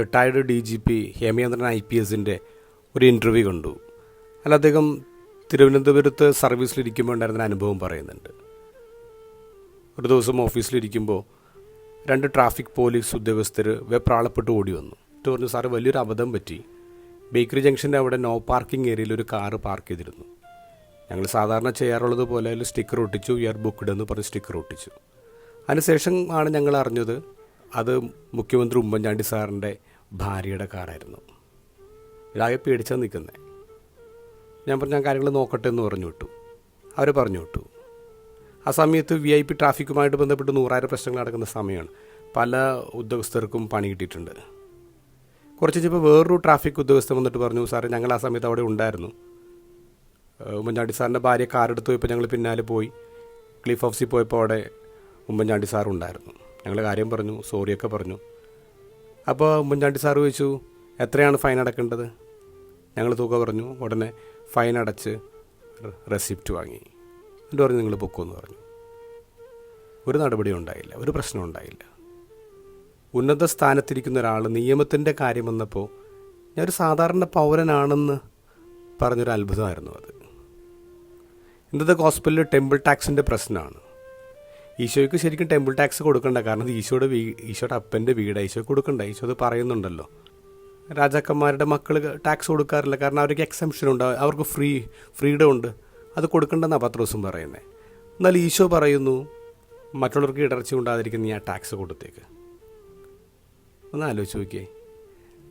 Retired D G P Hemachandran I P എസിന്റെ ഒരു interview കണ്ടു. അല്ല അദ്ദേഹം തിരുവനന്തപുരത്ത് സർവീസിലിരിക്കുമ്പോൾ ഉണ്ടായിരുന്ന അനുഭവം പറയുന്നുണ്ട്. ഒരു ദിവസം ഓഫീസിലിരിക്കുമ്പോൾ രണ്ട് ട്രാഫിക് പോലീസ് ഉദ്യോഗസ്ഥർ വെപ്രാളപ്പെട്ട് ഓടി വന്നു. എന്നിട്ട് പറഞ്ഞു സാറ് വലിയൊരു അബദ്ധം പറ്റി. ബേക്കറി ജംഗ്ഷന്റെ അവിടെ നോ പാർക്കിംഗ് ഏരിയയിൽ ഒരു കാറ് പാർക്ക് ചെയ്തിരുന്നു. ഞങ്ങൾ സാധാരണ ചെയ്യാറുള്ളത് പോലെ അതിൽ സ്റ്റിക്കർ ഒട്ടിച്ചു ഇയർ ബുക്ക്ഡ് എന്ന് പറഞ്ഞ് സ്റ്റിക്കർ ഒട്ടിച്ചു. അതിനുശേഷം ആണ് ഞങ്ങൾ അറിഞ്ഞത് അത് മുഖ്യമന്ത്രി ഉമ്മൻചാണ്ടി സാറിന്റെ ഭാര്യയുടെ കാറായിരുന്നു. ഇതാകെ പേടിച്ചാൽ നിൽക്കുന്നത് ഞാൻ പറഞ്ഞു ഞാൻ കാര്യങ്ങൾ നോക്കട്ടെ എന്ന് പറഞ്ഞു വിട്ടു. അവർ പറഞ്ഞു വിട്ടു. ആ സമയത്ത് വി ഐ പി ട്രാഫിക്കുമായിട്ട് ബന്ധപ്പെട്ട് നൂറായിരം പ്രശ്നങ്ങൾ നടക്കുന്ന സമയമാണ്. പല ഉദ്യോഗസ്ഥർക്കും പണി കിട്ടിയിട്ടുണ്ട്. കുറച്ച് കഴിഞ്ഞപ്പോൾ വേറൊരു ട്രാഫിക് ഉദ്യോഗസ്ഥൻ വന്നിട്ട് പറഞ്ഞു സാറേ ഞങ്ങൾ ആ സമയത്ത് അവിടെ ഉണ്ടായിരുന്നു. ഉമ്മൻചാണ്ടി സാറിന്റെ ഭാര്യ കാറെടുത്ത് പോയപ്പോൾ ഞങ്ങൾ പിന്നാലെ പോയി. ക്ലിഫ് ഹൗസിൽ പോയപ്പോൾ അവിടെ ഉമ്മൻചാണ്ടി സാർ ഉണ്ടായിരുന്നു. ഞങ്ങൾ കാര്യം പറഞ്ഞു സോറിയൊക്കെ പറഞ്ഞു. അപ്പോൾ ഉമ്മൻചാണ്ടി സാറ് ചോദിച്ചു എത്രയാണ് ഫൈൻ അടക്കേണ്ടത്? ഞങ്ങൾ തൂക്ക പറഞ്ഞു ഉടനെ ഫൈൻ അടച്ച് റെസിപ്റ്റ് വാങ്ങി. എന്നിട്ട് പറഞ്ഞു നിങ്ങൾ പൊക്കുമെന്ന് പറഞ്ഞു. ഒരു നടപടിയും ഉണ്ടായില്ല ഒരു പ്രശ്നം ഉണ്ടായില്ല. ഉന്നത സ്ഥാനത്തിരിക്കുന്ന ഒരാൾ നിയമത്തിന്റെ കാര്യം വന്നപ്പോൾ ഞാനൊരു സാധാരണ പൗരനാണെന്ന് പറഞ്ഞൊരു അത്ഭുതമായിരുന്നു അത്. ഇന്നത്തെ ഹോസ്പിറ്റലിൽ ടെമ്പിൾ ടാക്സിന്റെ പ്രശ്നമാണ് ഈശോയ്ക്ക് ശരിക്കും ടെമ്പിൾ ടാക്സ് കൊടുക്കണ്ട. കാരണം ഇത് ഈശോയുടെ വീ ഈശോയുടെ അപ്പന്റെ വീട്. ഈശോ കൊടുക്കണ്ട. ഈശോ അത് പറയുന്നുണ്ടല്ലോ. രാജാക്കന്മാരുടെ മക്കൾ ടാക്സ് കൊടുക്കാറില്ല. കാരണം അവർക്ക് എക്സംഷൻ ഉണ്ട്. അവർക്ക് ഫ്രീ ഫ്രീഡം ഉണ്ട്. അത് കൊടുക്കണ്ടെന്നാണ് പത്രോസും പറയുന്നത് എന്നാൽ ഈശോ പറയുന്നു മറ്റുള്ളവർക്ക് ഇടർച്ച ഉണ്ടാതിരിക്കുന്ന ഞാൻ ടാക്സ് കൊടുത്തേക്ക്. ഒന്ന് ആലോചിച്ച് നോക്കിയേ.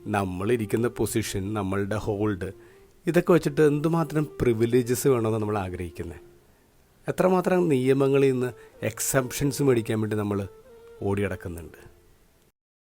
നമ്മളിരിക്കുന്ന പൊസിഷൻ നമ്മളുടെ ഹോൾഡ് ഇതൊക്കെ വെച്ചിട്ട് എന്തുമാത്രം പ്രിവിലേജസ് വേണമെന്ന് നമ്മൾ ആഗ്രഹിക്കുന്നത് എത്രമാത്രം നിയമങ്ങളിൽ നിന്ന് എക്സംഷൻസ് മേടിക്കാൻ വേണ്ടി നമ്മൾ ഓടിയടക്കുന്നുണ്ട്